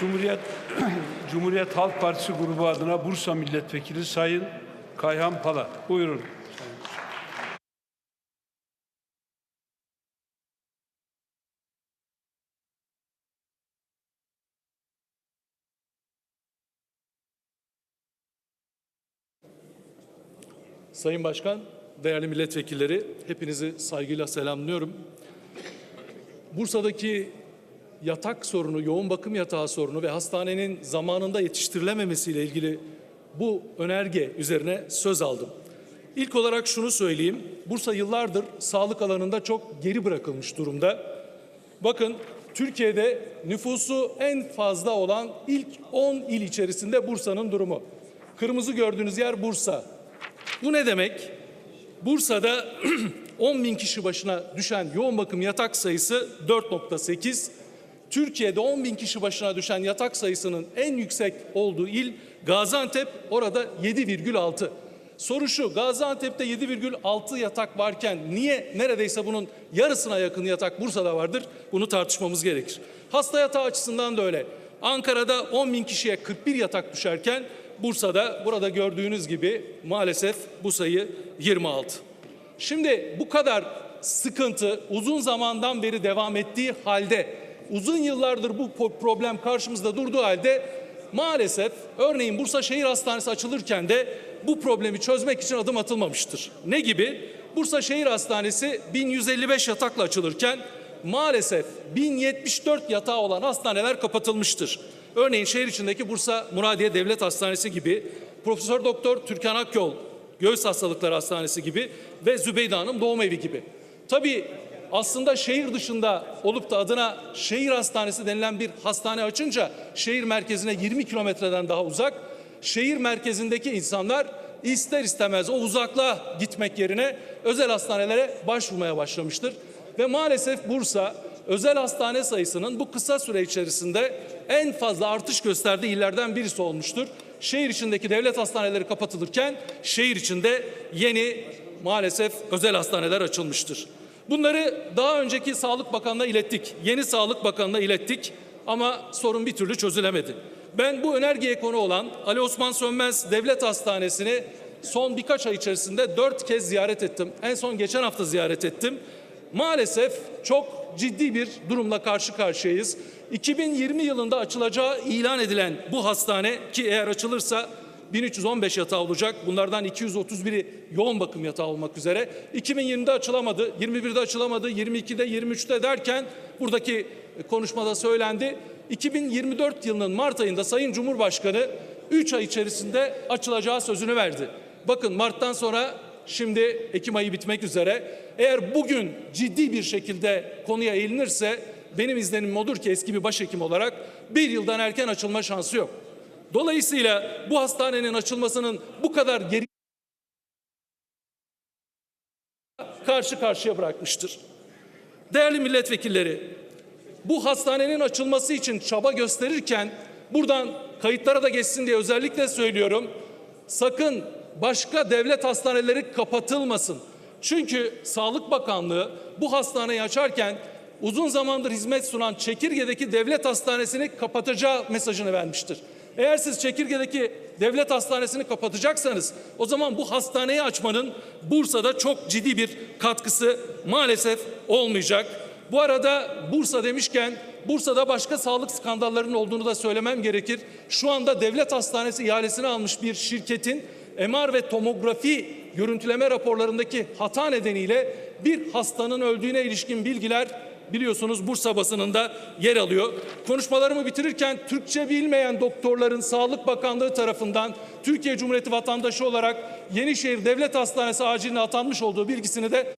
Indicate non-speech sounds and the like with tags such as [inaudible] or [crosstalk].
Cumhuriyet [clears throat] Cumhuriyet Halk Partisi grubu adına Bursa Milletvekili Sayın Kayhan Palat. Buyurun. Sayın Başkan, değerli milletvekilleri, hepinizi saygıyla selamlıyorum. Bursa'daki yatak sorunu, yoğun bakım yatağı sorunu ve hastanenin zamanında yetiştirilememesiyle ilgili bu önerge üzerine söz aldım. İlk olarak şunu söyleyeyim. Bursa yıllardır sağlık alanında çok geri bırakılmış durumda. Bakın Türkiye'de nüfusu en fazla olan ilk 10 il içerisinde Bursa'nın durumu. Kırmızı gördüğünüz yer Bursa. Bu ne demek? Bursa'da [clears throat] 10 bin kişi başına düşen yoğun bakım yatak sayısı 4.8. Türkiye'de 10 bin kişi başına düşen yatak sayısının en yüksek olduğu il Gaziantep orada 7,6. Soru şu Gaziantep'te 7,6 yatak varken niye neredeyse bunun yarısına yakın yatak Bursa'da vardır? Bunu tartışmamız gerekir. Hasta yatağı açısından da öyle. Ankara'da 10 bin kişiye 41 yatak düşerken Bursa'da burada gördüğünüz gibi maalesef bu sayı 26. Şimdi bu kadar sıkıntı uzun zamandan beri devam ettiği halde uzun yıllardır bu problem karşımızda durduğu halde maalesef örneğin Bursa Şehir Hastanesi açılırken de bu problemi çözmek için adım atılmamıştır. Ne gibi? Bursa Şehir Hastanesi 1155 yatakla açılırken maalesef 1074 yatağı olan hastaneler kapatılmıştır. Örneğin şehir içindeki Bursa Muradiye Devlet Hastanesi gibi Profesör Doktor Türkan Akyol Göğüs Hastalıkları Hastanesi gibi ve Zübeyde Hanım Doğum Evi gibi. Tabii aslında şehir dışında olup da adına şehir hastanesi denilen bir hastane açınca şehir merkezine 20 kilometreden daha uzak. Şehir merkezindeki insanlar ister istemez o uzaklığa gitmek yerine özel hastanelere başvurmaya başlamıştır. Ve maalesef Bursa özel hastane sayısının bu kısa süre içerisinde en fazla artış gösterdiği illerden birisi olmuştur. Şehir içindeki devlet hastaneleri kapatılırken şehir içinde yeni maalesef özel hastaneler açılmıştır. Bunları daha önceki Sağlık Bakanı'na ilettik. Yeni Sağlık Bakanı'na ilettik ama sorun bir türlü çözülemedi. Ben bu önergeye konu olan Ali Osman Sönmez Devlet Hastanesi'ni son birkaç ay içerisinde dört kez ziyaret ettim. En son geçen hafta ziyaret ettim. Maalesef çok ciddi bir durumla karşı karşıyayız. 2020 yılında açılacağı ilan edilen bu hastane ki eğer açılırsa 1315 yatağı olacak. Bunlardan 231'i yoğun bakım yatağı olmak üzere. 2020'de açılamadı, 21'de açılamadı, 22'de, 23'te derken buradaki konuşmada söylendi. 2024 yılının Mart ayında Sayın Cumhurbaşkanı 3 ay içerisinde açılacağı sözünü verdi. Bakın Mart'tan sonra şimdi Ekim ayı bitmek üzere. Eğer bugün ciddi bir şekilde konuya eğilinirse benim izlenimim odur ki eski bir başhekim olarak bir yıldan erken açılma şansı yok. Dolayısıyla bu hastanenin açılmasının bu kadar geri karşı karşıya bırakmıştır. Değerli milletvekilleri, bu hastanenin açılması için çaba gösterirken buradan kayıtlara da geçsin diye özellikle söylüyorum. Sakın başka devlet hastaneleri kapatılmasın. Çünkü Sağlık Bakanlığı bu hastaneyi açarken uzun zamandır hizmet sunan Çekirge'deki devlet hastanesini kapatacağı mesajını vermiştir. Eğer siz Çekirge'deki devlet hastanesini kapatacaksanız o zaman bu hastaneyi açmanın Bursa'da çok ciddi bir katkısı maalesef olmayacak. Bu arada Bursa demişken Bursa'da başka sağlık skandallarının olduğunu da söylemem gerekir. Şu anda devlet hastanesi ihalesini almış bir şirketin MR ve tomografi görüntüleme raporlarındaki hata nedeniyle bir hastanın öldüğüne ilişkin bilgiler biliyorsunuz Bursa basınında yer alıyor. Konuşmalarımı bitirirken Türkçe bilmeyen doktorların Sağlık Bakanlığı tarafından Türkiye Cumhuriyeti vatandaşı olarak Yenişehir Devlet Hastanesi aciline atanmış olduğu bilgisini de